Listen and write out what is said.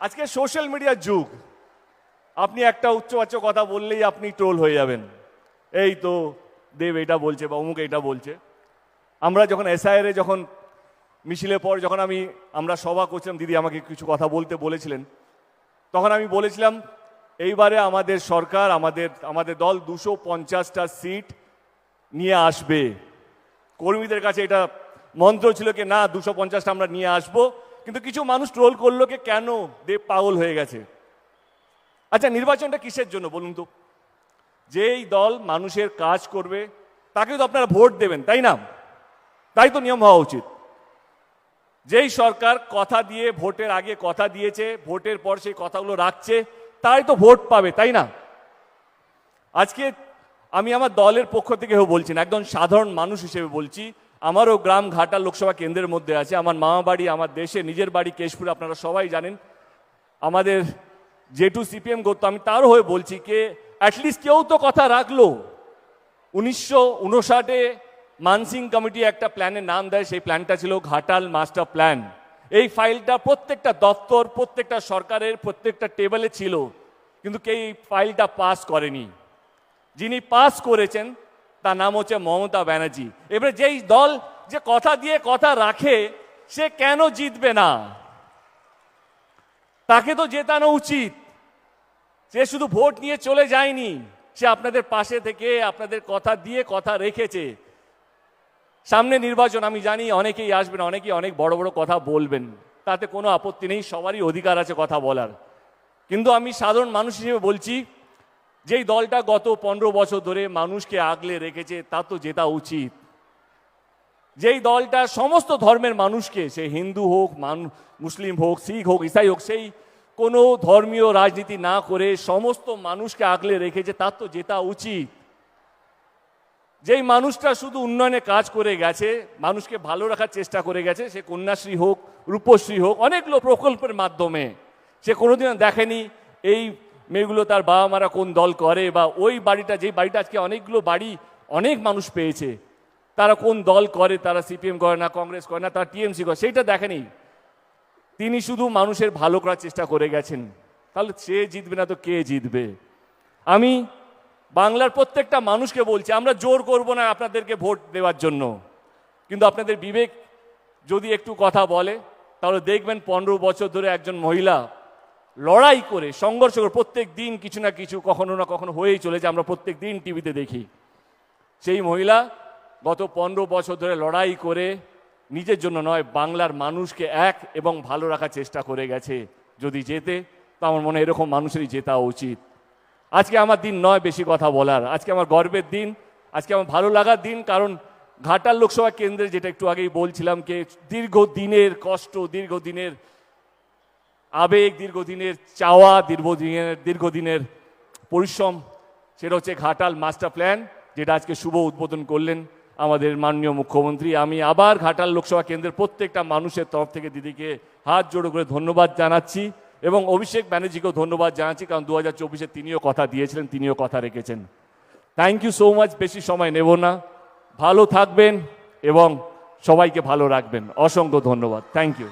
আজকে সোশ্যাল মিডিয়ার যুগ। আপনি একটা উচ্চবাচ্য কথা বললেই আপনি ট্রোল হয়ে যাবেন। এই তো দেব এটা বলছে বা অমুক এটা বলছে। আমরা যখন এসআইআরে যখন মিছিলের পর যখন আমি, আমরা সভা করছিলাম, দিদি আমাকে কিছু কথা বলতে বলেছিলেন, তখন আমি বলেছিলাম, এইবারে আমাদের সরকার, আমাদের আমাদের দল দুশো পঞ্চাশটা সিট নিয়ে আসবে। কর্মীদের কাছে এটা মন্ত্র ছিল কি, না, দুশো পঞ্চাশটা আমরা নিয়ে আসব। কিন্তু কিছু মানুষ ট্রোল করল কে কেন দেব পাগল হয়ে গেছে। আচ্ছা নির্বাচনটা কিসের জন্য বলুন তো? যেই দল মানুষের কাজ করবে তাকে তো আপনারা ভোট দেবেন, তাই না? তাই তো নিয়ম হওয়া উচিত। যেই সরকার কথা দিয়ে, ভোটের আগে কথা দিয়েছে, ভোটের পর সেই কথাগুলো রাখছে, তাই তো ভোট পাবে, তাই না? আজকে আমি আমার দলের পক্ষ থেকে বলছি না একদম সাধারণ মানুষ হিসেবে বলছি আমারও গ্রাম ঘাটা লোকসভা কেন্দ্রের মধ্যে আছে, আমার মামা বাড়ি, আমার দেশে, নিজের বাড়ি কেশপুর, আপনারা সবাই জানেন। আমাদের জেটু সিপিএম করতো আমি তারও হয়ে বলছি কে অ্যাটলিস্ট কেউ তো কথা রাখল। উনিশশো উনষাটে মানসিং কমিটি একটা প্ল্যানের নাম দেয়, সেই প্ল্যানটা ছিল ঘাটাল মাস্টার প্ল্যান। এই ফাইলটা প্রত্যেকটা দপ্তর, প্রত্যেকটা সরকারের, প্রত্যেকটা টেবিলে ছিল, কিন্তু কে এই ফাইলটা পাস করেনি। যিনি পাস করেছেন তার নাম হচ্ছে মমতা ব্যানার্জি। এবারে যেই দল যে কথা দিয়ে কথা রাখে, সে কেন জিতবে না? তাকে তো জেতানো উচিত। সে শুধু ভোট নিয়ে চলে যায়নি, সে আপনাদের পাশে থেকে আপনাদের কথা দিয়ে কথা রেখেছে। সামনে নির্বাচন, আমি জানি অনেকেই আসবেন, অনেকেই অনেক বড় বড় কথা বলবেন। তাতে কোনো আপত্তি নেই, সবারই অধিকার আছে কথা বলার। কিন্তু আমি সাধারণ মানুষ হিসেবে বলছি যেই দলটা গত পনেরো বছর ধরে মানুষকে আগলে রেখেছে, তা তো জেতা উচিত। যেই দলটা সমস্ত ধর্মের মানুষকে, সে হিন্দু হোক, মান, মুসলিম হোক, শিখ হোক, ইসাই হোক, সেই কোনো ধর্মীয় রাজনীতি না করে সমস্ত মানুষকে আগলে রেখেছে তার তো জেতা উচিত। যেই মানুষটা শুধু উন্নয়নে কাজ করে গেছে, মানুষকে ভালো রাখার চেষ্টা করে গেছে, সে কন্যাশ্রী হোক, রূপশ্রী হোক, অনেকগুলো প্রকল্পের মাধ্যমে। সে কোনোদিন দেখেনি, এই মেয়েগুলো তার বাবা মারা কোন দল করে বা ওই বাড়িটা, যেই বাড়িটা আজকে অনেকগুলো বাড়ি অনেক মানুষ পেয়েছে, তারা কোন দল করে, তারা সিপিএম করে না, কংগ্রেস করে না, তারা টিএমসি করে, সেইটা দেখেনি। তিনি শুধু মানুষের ভালো করার চেষ্টা করে গেছেন। তাহলে সে জিতবে না তো কে জিতবে? আমি বাংলার প্রত্যেকটা মানুষকে বলছি, আমরা জোর করব না আপনাদেরকে ভোট দেওয়ার জন্য। কিন্তু আপনাদের বিবেক যদি একটু কথা বলে, তাহলে দেখবেন পনেরো বছর ধরে একজন মহিলা লড়াই করে, সংঘর্ষ করে প্রত্যেক দিন কিছু না কিছু কখনো না কখনো হয়েই চলেছে, আমরা প্রত্যেক দিন টিভিতে দেখি। সেই মহিলা গত পনেরো বছর ধরে লড়াই করে, নিজের জন্য নয়, বাংলার মানুষকে এক এবং ভালো রাখার চেষ্টা করে গেছে। যদি যেতে তো আমার মনে এরকম মানুষেরই জেতা উচিত। আজকে আমার দিন নয় বেশি কথা বলার। আজকে আমার গর্বের দিন, আজকে আমার ভালো লাগার দিন, কারণ ঘাটাল লোকসভা কেন্দ্রে যেটা একটু আগেই বলছিলাম, কে দীর্ঘদিনের কষ্ট, দীর্ঘদিনের আবেগ দীর্ঘদিনের চাওয়া, দীর্ঘদিনের দীর্ঘদিনের পরিশ্রম, সেটা হচ্ছে ঘাটাল মাস্টার প্ল্যান যেটা আজকে শুভ উদ্বোধন করলেন আমাদের মাননীয় মুখ্যমন্ত্রী। আমি আবার ঘাটাল লোকসভা কেন্দ্রের প্রত্যেকটা মানুষের তরফ থেকে দিদিকে হাত জোড়ো করে ধন্যবাদ জানাচ্ছি এবং অভিষেক ব্যানার্জিকেও ধন্যবাদ জানাচ্ছি, কারণ দু হাজার চব্বিশে তিনিও কথা দিয়েছিলেন, তিনিও কথা রেখেছেন। থ্যাংক ইউ সো মাচ বেশি সময় নেব না। ভালো থাকবেন এবং সবাইকে ভালো রাখবেন। অসংখ্য ধন্যবাদ। Thank you